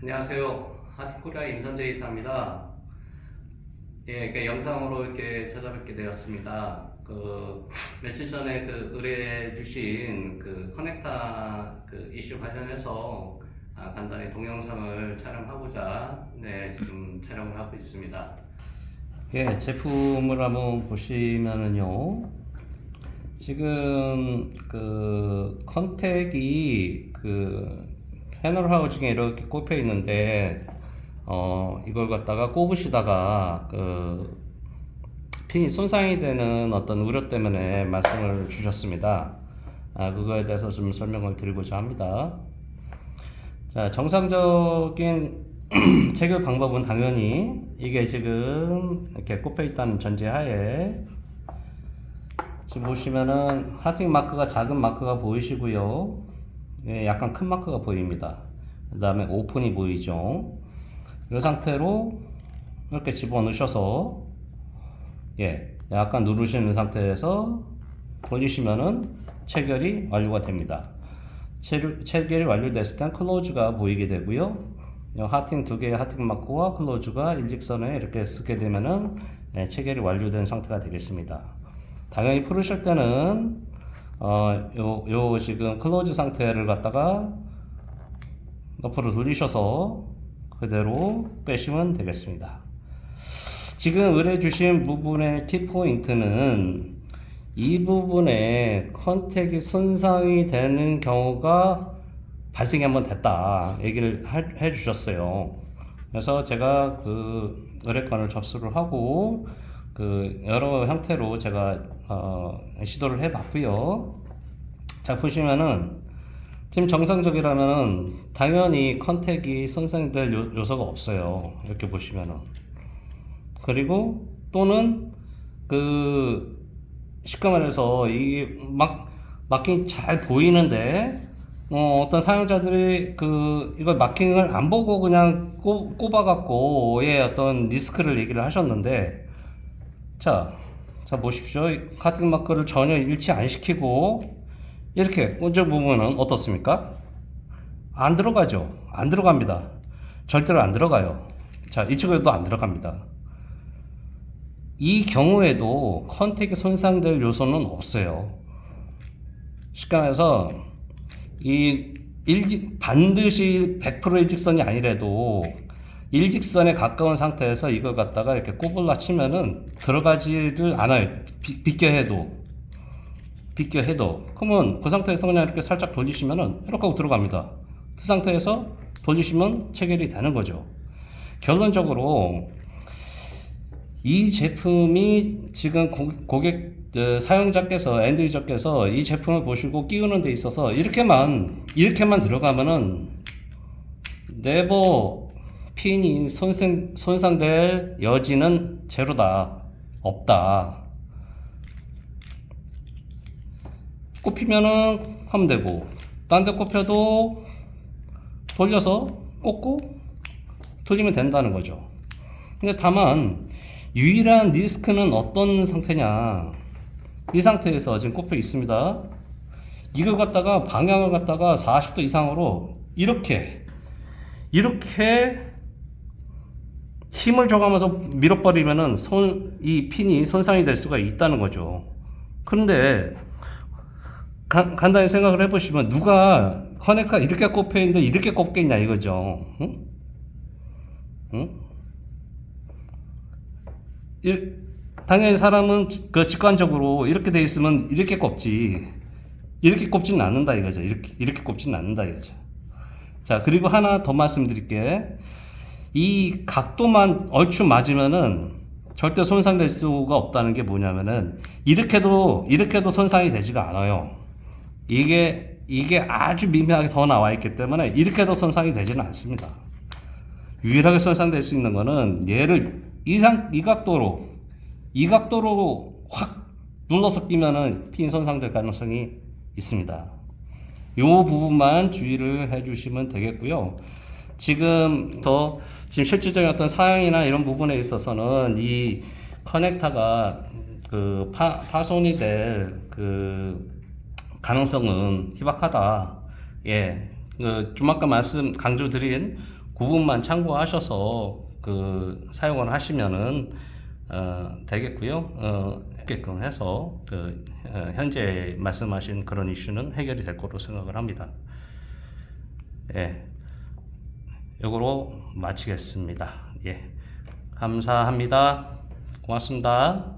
안녕하세요. 하티코리아 임선재 이사입니다. 예, 그 영상으로 이렇게 찾아뵙게 되었습니다. 그 며칠 전에 그 의뢰해 주신 그 커넥터 그 이슈 관련해서 아, 간단히 동영상을 촬영하고자 네, 지금 촬영을 하고 있습니다. 예, 제품을 한번 보시면은요. 지금 그 컨택이 그 패널 하우징에 이렇게 꼽혀 있는데 어 이걸 갖다가 꼽으시다가 그 핀이 손상이 되는 어떤 우려 때문에 말씀을 주셨습니다. 아 그거에 대해서 좀 설명을 드리고자 합니다. 자 정상적인 체결 방법은 당연히 이게 지금 이렇게 꼽혀 있다는 전제하에 지금 보시면은 하팅 마크가 작은 마크가 보이시고요. 예, 약간 큰 마크가 보입니다. 그 다음에 오픈이 보이죠. 이 상태로 이렇게 집어넣으셔서 예, 약간 누르시는 상태에서 돌리시면은 체결이 완료가 됩니다. 체, 체결이 완료됐을 땐 클로즈가 보이게 되고요. 이 하팅 두 개의 하팅 마크와 클로즈가 일직선에 이렇게 쓰게 되면은 예, 체결이 완료된 상태가 되겠습니다. 당연히 풀으실 때는 어, 요, 요 지금 클로즈 상태를 갖다가 옆으로 돌리셔서 그대로 빼시면 되겠습니다. 지금 의뢰 주신 부분의 키포인트는 이 부분에 컨택이 손상이 되는 경우가 발생이 한번 됐다 얘기를 해, 해 주셨어요. 그래서 제가 그 의뢰권을 접수를 하고 그 여러 형태로 제가 어, 시도를 해봤고요. 자 보시면은 지금 정상적이라면은 당연히 컨택이 손상될 요, 요소가 없어요. 이렇게 보시면은 그리고 또는 그 쉽게 말해서 이막 마킹이 잘 보이는데 어, 어떤 사용자들이 그 이걸 마킹을 안 보고 그냥 꼽, 꼽아갖고 예 어떤 리스크를 얘기를 하셨는데 자, 자 보십시오. 카팅 마크를 전혀 일치 안 시키고 이렇게 꽂아 보면은 어떻습니까? 안 들어가죠. 안 들어갑니다. 절대로 안 들어가요. 자, 이쪽에도 안 들어갑니다. 이 경우에도 컨택이 손상될 요소는 없어요. 말해서 이 일직 반드시 100% 일직선이 아니래도 일직선에 가까운 상태에서 이걸 갖다가 이렇게 꼽을라 치면은 들어가지를 않아요. 비, 비껴해도. 비껴해도. 그러면 그 상태에서 그냥 이렇게 살짝 돌리시면은 이렇게 하고 들어갑니다. 그 상태에서 돌리시면 체결이 되는 거죠. 결론적으로 이 제품이 지금 고, 고객 어, 사용자께서 엔드 유저께서 이 제품을 보시고 끼우는 데 있어서 이렇게만 이렇게만 들어가면은 네버 핀이 손상, 손상될 여지는 제로다. 없다. 꼽히면은 하면 되고, 딴 데 꼽혀도 돌려서 꽂고 돌리면 된다는 거죠. 근데 다만, 유일한 리스크는 어떤 상태냐. 이 상태에서 지금 꼽혀 있습니다. 이걸 갖다가 방향을 갖다가 40도 이상으로 이렇게, 이렇게 힘을 줘가면서 밀어버리면은 손, 이 핀이 손상이 될 수가 있다는 거죠. 그런데, 가, 간단히 생각을 해보시면, 누가 커넥터가 이렇게 꼽혀 있는데 이렇게 꼽겠냐 이거죠. 응? 응? 일, 당연히 사람은 그 직관적으로 이렇게 돼 있으면 이렇게 꼽지. 이렇게 꼽지는 않는다 이거죠. 이렇게, 이렇게 꼽지는 않는다 이거죠. 자, 그리고 하나 더 말씀드릴게. 이 각도만 얼추 맞으면은 절대 손상될 수가 없다는 게 뭐냐면은 이렇게도 이렇게도 손상이 되지가 않아요. 이게 이게 아주 미묘하게 더 나와 있기 때문에 이렇게도 손상이 되지는 않습니다. 유일하게 손상될 수 있는 거는 얘를 이상 이 각도로 이 각도로 확 눌러서 끼면은 핀 손상될 가능성이 있습니다. 이 부분만 주의를 해주시면 되겠고요. 지금 더 지금 실질적인 어떤 사용이나 이런 부분에 있어서는 이 커넥터가 그 파, 파손이 될 그 가능성은 희박하다. 예. 그좀 아까 말씀 강조드린 구분만 참고하셔서 그 사용을 하시면은 어, 되겠고요. 어, 게끔 해서 그 어, 현재 말씀하신 그런 이슈는 해결이 될 거로 생각을 합니다. 예. 이거로 마치겠습니다. 예. 감사합니다. 고맙습니다.